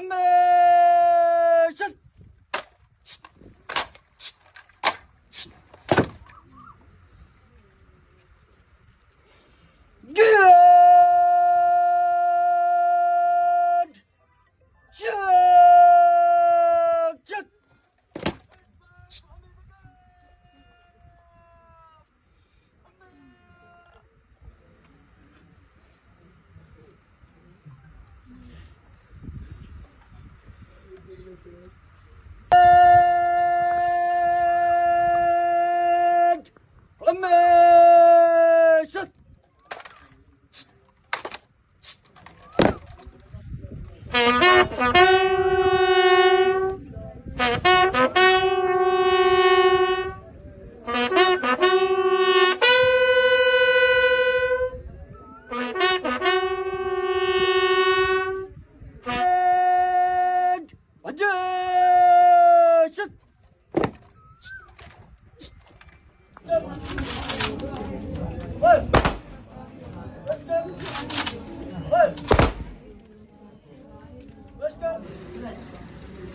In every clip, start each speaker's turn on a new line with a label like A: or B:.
A: Amen.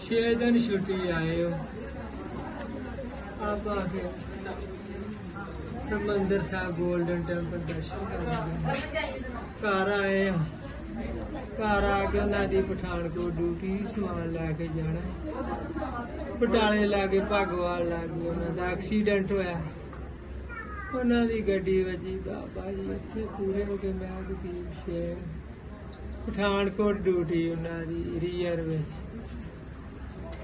B: ਛੇ ਦਿਨ ਛੁੱਟੀ ਆਏ ਹੋ। ਆਪਾਂ ਆ ਕੇ ਹਰਮੰਦਰ ਸਾਹਿਬ 골ਡਨ ਟੈਂਪਲ ਦਰਸ਼ਨ ਕਰਨ ਘਰ ਆਏ ਆ ਘਰ ਆ ਕੇ ਉਹਨਾਂ ਦੀ ਪਠਾਨਕੋਟ ਡਿਊਟੀ ਸਮਾਨ ਲੈ ਕੇ ਜਾਣਾ। ਪਟਾਲੇ ਲੈ ਕੇ ਭਗਵਾਲ ਲੈ ਕੇ ਉਹਨਾਂ ਦਾ ਐਕਸੀਡੈਂਟ ਹੋਇਆ। ਉਹਨਾਂ ਦੀ ਗੱਡੀ ਵੱਜੀ, ਬਾਬਾ ਜੀ, ਇੱਥੇ ਪੂਰੇ ਹੋ ਕੇ ਮੈਂ ਗਰੀਬ ਸ਼ੇਰ ਪਠਾਨਕੋਟ ਡਿਊਟੀ ਉਹਨਾਂ ਦੀ ਰੀਅਰ ਵਿੱਚ।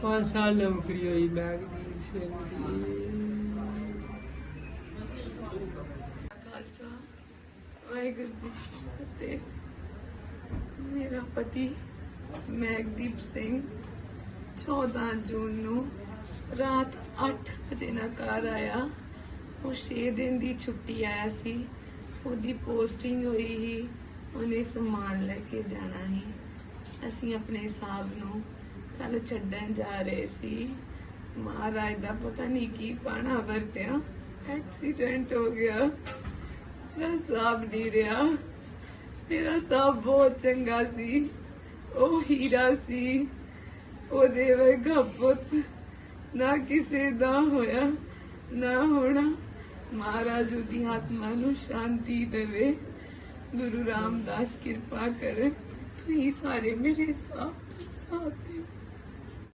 B: ਪੰਜ ਸਾਲ ਨੌਕਰੀ ਹੋਈ ਮੈਗਦੀਪ ਸਿੰਘ ਦੀ।
C: ਖਾਲਸਾ ਵਾਹਿਗੁਰੂ ਜੀ ਕੀ ਮੇਰਾ ਪਤੀ ਮੈਗਦੀਪ ਸਿੰਘ 14 ਜੂਨ ਨੂੰ ਰਾਤ 8 ਵਜੇ ਨਾਲ ਘਰ ਆਇਆ। ਉਹ 6 ਦਿਨ ਦੀ ਛੁੱਟੀ ਆਇਆ ਸੀ। ਉਹਦੀ ਪੋਸਟਿੰਗ ਹੋਈ ਸੀ। ਉਹਨੇ ਸਮਾਨ ਲੈ ਕੇ ਜਾਣਾ ਸੀ। ਅਸੀਂ ਆਪਣੇ ਹਿਸਾਬ ਨੂੰ ਕੱਲ ਛੱਡਣ ਜਾ ਰਹੇ ਸੀ। ਮਹਾਰਾਜ ਦਾ ਪਤਾ ਨਹੀਂ ਕੀ ਪਾਣਾ ਵਰਤਿਆ। ਐਕਸੀਡੈਂਟ ਹੋ ਗਿਆ। ਮੇਰਾ ਸਾਹਬ ਨਹੀਂ ਰਿਹਾ। ਮੇਰਾ ਸਾਹਬ ਬਹੁਤ ਚੰਗਾ ਸੀ। ਉਹ ਹੀਰਾ ਸੀ। ਉਹਦੇ ਵਰਗਾ ਪੁੱਤ ਨਾ ਕਿਸੇ ਦਾ ਹੋਇਆ, ਨਾ ਹੋਣਾ। ਮਹਾਰਾਜ ਦੀ ਆਤਮਾ ਨੂੰ ਸ਼ਾਂਤੀ ਦੇਵੇ। ਗੁਰੂ ਰਾਮਦਾਸ ਕਿਰਪਾ ਕਰੇ ਤੁਸੀਂ ਸਾਰੇ ਮੇਰੇ ਸਾਥ ਸਾਥ ਦਿਓ।